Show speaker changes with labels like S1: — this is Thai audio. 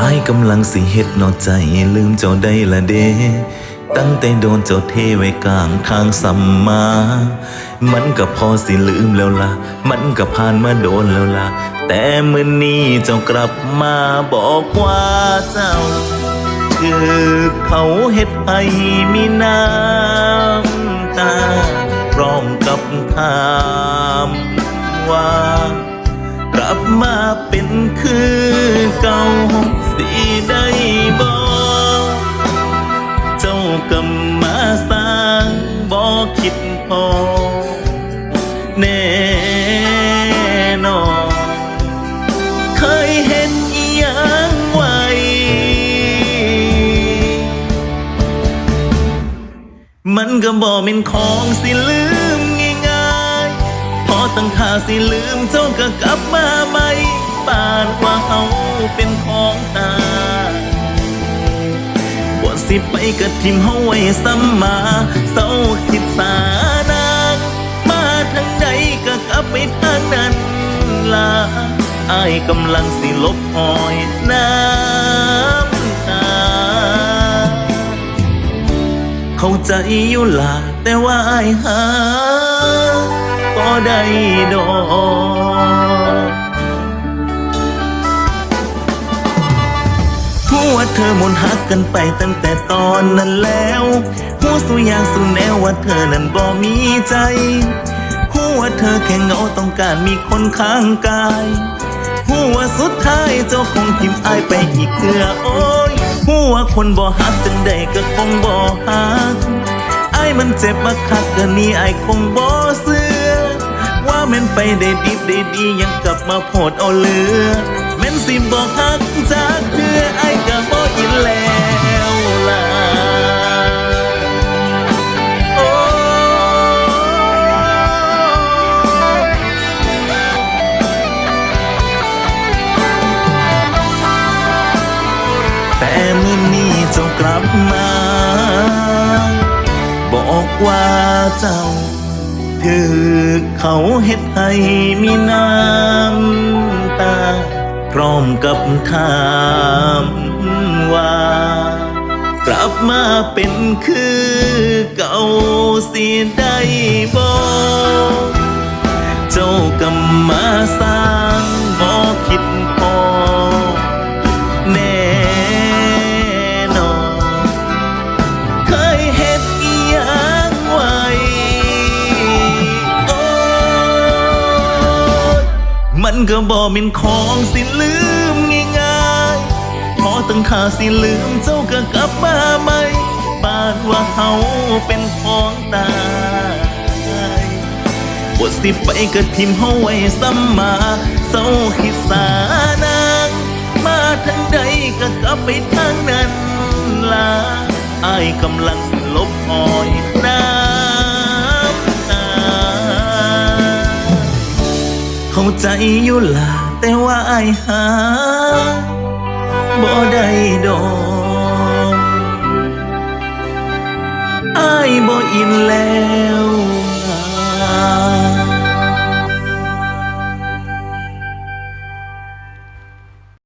S1: อายกำลังสิเฮ็ดนอกใจลืมเจ้าได้ละเด ตั้งแต่โดนเจ้าเทไว้กลางทางสัมมา มันก็พอสิลืมแล้วล่ะมันก็ผ่านมาโดนแล้วล่ะแต่มื้อนี้เจ้ากลับมาบอกว่าเจ้า คือเขาเฮ็ดให้มีน้ำตา พร้อมกับถามว่า กลับมาเป็นคือ กำมาสร้างบ่คิดพอแน่นอนเคยเห็นอีหยังไวมันก็บอกเป็นของสิลืมง่ายๆ พอตั้งท่าสิลืมเจ้าก็กลับมาใหม่ปานว่าเฮาเป็นของตา สิไปกะทิมเฮาไว้ซ้ำมาเศร้าคิดสานางมาทางใดก็กลับไปทางนั้นล่ะอายกำลังสิลบหอยน้ำตา เข้าใจอยู่ล่ะแต่ว่าอายหาก็ได้ดอก วาเธอหมนหักกันไปตั้งแต่ตอนนั้นแล้วหัวสุอย่างสุแนวว่าเธอนั้นบ่มีใจหัวาเธอแค่เงาต้องการมีคนข้างกายหัวาสุดท้ายเจ้าคงทิมอายไปอีกเกือโอ้ยหัวาคนบ่ฮักจังใดก็คงบ่ฮักอายมันเจ็บมาคักก็นี่อายคงบ่เสือว่าแม่นไปได้ดีได้ดียังกลับมาโพดเอาเลือแม่นสิบ่ฮักจากเพื่ออายก็บ่อิน แล้วล่ะโอ้แต่มื่อนี้เจ้ากลับมา บอกว่าเจ้า คือเขาเฮ็ดให้มีน้ำตา พร้อมกับถาม ว่ากลับมาเป็นคือเก่าสิได้บอกเจ้ากำมาสร้างบ่คิดพอแน่นอนเคยเฮ็ดอีหยังไว้โอ้มันก็บ่เป็นของสิลืมง่าย ๆพอตั้าสิลืมเจ้าก็กลับมาใหม่ปานว่าเฮาเป็นของตายบทสิไปกะทิมเฮาไว้ซ้ำมาเศร้าคิดสานางมาทางใดก็กลับไปทางนั้นล่ะอายกำลังสิลบหอยน้ำตาเข้าใจอยู่ล่ะแต่ว่าอายหา